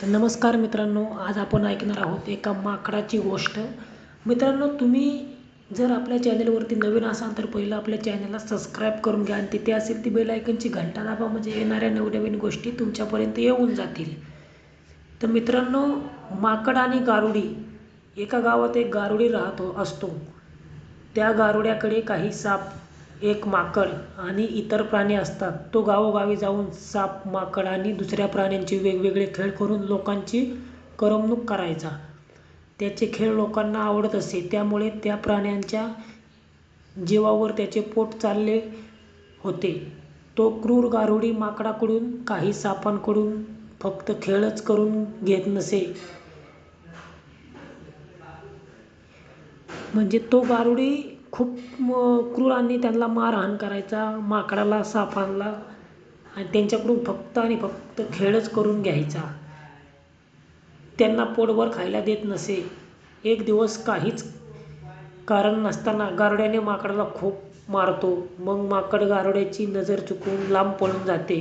तर नमस्कार मित्रांनो आज आपण ऐकणार आहोत एका माकडाची गोष्ट. मित्रांनो तुम्ही जर आपल्या चॅनलवरती नवीन असाल तर पहिलं आपल्या चॅनलला सबस्क्राईब करून घ्या आणि तिथे असेल ती बेल आयकनची घंटा दाबा म्हणजे येणाऱ्या नवनवीन गोष्टी तुमच्यापर्यंत येऊन जातील. तर मित्रांनो माकड आणि गारुडी एका गावात एक गारुडी राहतो असतो. त्या गारुड्याकडे काही साप एक माकड आणि इतर प्राणी असतात. तो गावोगावी जाऊन साप माकड आणि दुसऱ्या प्राण्यांचे वेगवेगळे खेळ करून लोकांची करमणूक करायचा. त्याचे खेळ लोकांना आवडत असे. त्यामुळे त्या प्राण्यांच्या जीवावर त्याचे पोट चालले होते. तो क्रूर गारुडी माकडाकडून काही सापांकडून फक्त खेळच करून घेत नसे. म्हणजे तो गारुडी खूप क्रूर आणि त्यांना मारहाण करायचा माकडाला सापांना आणि त्यांच्याकडून फक्त आणि फक्त खेळच करून घ्यायचा. त्यांना पोटभर खायला देत नसे. एक दिवस काहीच कारण नसताना गारुड्याने माकडाला खूप मारतो. मग माकड गारुड्याची नजर चुकवून लांब पळून जाते.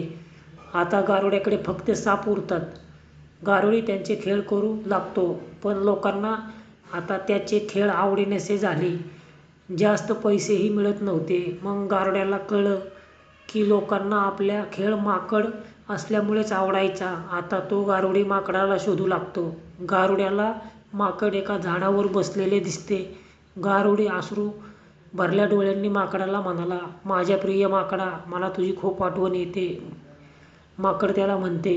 आता गारुड्याकडे फक्त साप उरतात. गारुडी त्यांचे खेळ करू लागतो. पण लोकांना आता त्याचे खेळ आवडीनेसे झाले. जास्त पैसेही मिळत नव्हते. मग गारड्याला कळलं की लोकांना आपला खेळ माकड असल्यामुळेच आवडायचा. आता तो गारुडी माकडाला शोधू लागतो. गारुड्याला माकड एका झाडावर बसलेले दिसते. गारुडी अश्रू भरल्या डोळ्यांनी माकडाला म्हणाला माझ्या प्रिय माकडा मला तुझी खूप आठवण येते. माकड त्याला म्हणते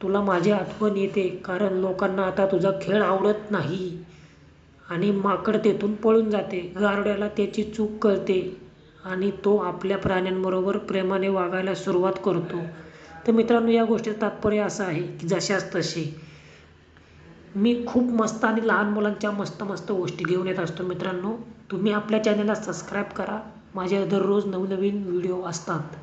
तुला माझी आठवण येते कारण लोकांना आता तुझा खेळ आवडत नाही. आणि माकड तेथून पळून जाते. गारुड्याला त्याची चूक कळते आणि तो आपल्या प्राण्यांबरोबर प्रेमाने वागायला सुरुवात करतो. तर मित्रांनो या गोष्टीचं तात्पर्य असं आहे की जशास तसे मी खूप मस्त आणि लहान मुलांच्या मस्त मस्त गोष्टी घेऊन येत असतो. मित्रांनो तुम्ही आपल्या चॅनलला सबस्क्राईब करा. माझे दररोज नवनवीन व्हिडिओ असतात.